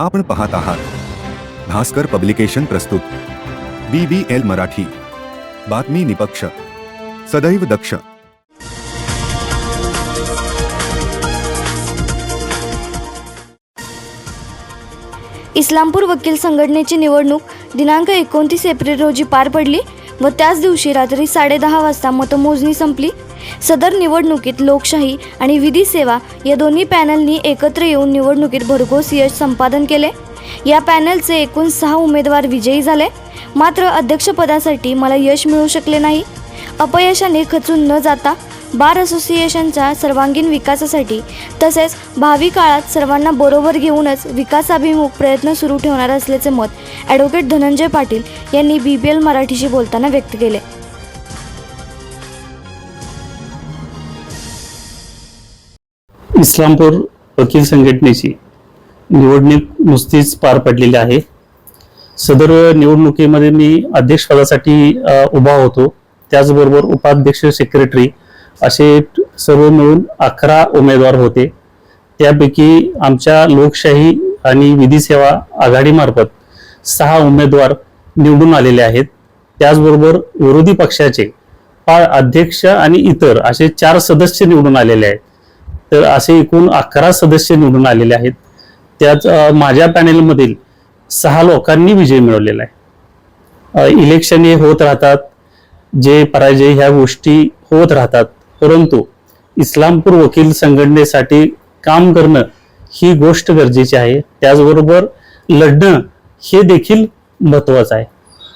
आपण पाहत आहात. भास्कर पब्लिकेशन प्रस्तुत. B B L Marathi. बातमी निपक्ष. सदैव दक्ष. इस्लामपूर वकील संघटनेची निवडणूक दिनांक एकोणतीस एप्रिल रोजी पार पडली व त्याच दिवशी रात्री साडेदहा वाजता मतमोजणी संपली. सदर निवडणुकीत लोकशाही आणि विधी सेवा या दोन्ही पॅनलनी एकत्र येऊन निवडणुकीत भरघोस यश संपादन केले. या पॅनलचे एकूण सहा उमेदवार विजयी झाले. मात्र अध्यक्षपदासाठी मला यश मिळू शकले नाही. अपयशाने खचून न जाता बार असोसिएशनच्या सर्वांगीण विकासासाठी तसेच भावी काळात सर्वांना बरोबर घेऊनच विकासाभिमुख प्रयत्न सुरू ठेवणार असल्याचे मत ॲडव्होकेट धनंजय पाटील यांनी बी बी एल मराठीशी बोलताना व्यक्त केले. इस्लामपूर वकील संघटनेची निवडणूक नुसतीच पार पडलेली आहे. सदर निवडणुकीमध्ये मी अध्यक्षपदासाठी उभा होतो. त्याचबरोबर उपाध्यक्ष सेक्रेटरी असे सर्व मिळून अकरा उमेदवार होते. त्यापैकी आमच्या लोकशाही आणि विधी सेवा आघाडीमार्फत सहा उमेदवार निवडून आलेले आहेत. त्याचबरोबर विरोधी पक्षाचे पा- अध्यक्ष आणि इतर असे चार सदस्य निवडून आलेले आहेत. तर असे एकूण अकरा सदस्य निवडून आलेले आहेत. त्यात माझ्या पॅनेलमधील सहा लोकांनी विजय मिळवलेला आहे. इलेक्शन हे होत राहतात. जे पराजय ह्या गोष्टी होत राहतात. परंतु इस्लामपूर वकील संघटनेसाठी काम करणं ही गोष्ट गरजेची आहे. त्याचबरोबर लढणं हे देखील महत्वाचं आहे.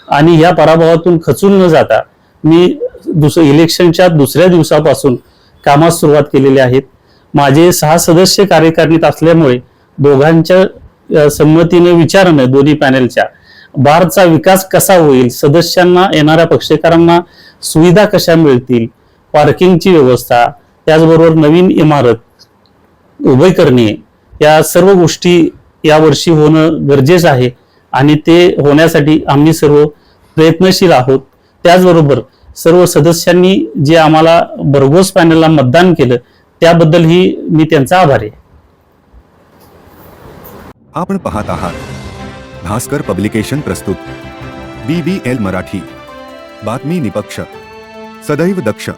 आणि या पराभवातून खचून न जाता मी दुसरं इलेक्शनच्या दुसऱ्या दिवसापासून कामास सुरुवात केलेली आहेत माझे सहा सदस्य कार्यकारिणीत असल्यामुळे दोघांच्या संमतीने विचारणं दोन्ही पॅनेलच्या. बारचा विकास कसा होईल? सदस्यांना येणाऱ्या पक्षकारांना सुविधा कशा मिळतील? पार्किंगची व्यवस्था त्याचबरोबर नवीन इमारत उभे करणे या सर्व गोष्टी यावर्षी होणं गरजेचं आहे आणि ते होण्यासाठी आम्ही सर्व प्रयत्नशील आहोत. त्याचबरोबर सर्व सदस्यांनी जे आम्हाला भरघोस पॅनलला मतदान केलं त्याबद्दलही मी त्यांचा आभारी आहे. आपण पाहत आहात. भास्कर पब्लिकेशन प्रस्तुत. B B L Marathi. बातमी निपक्ष. सदैव दक्ष.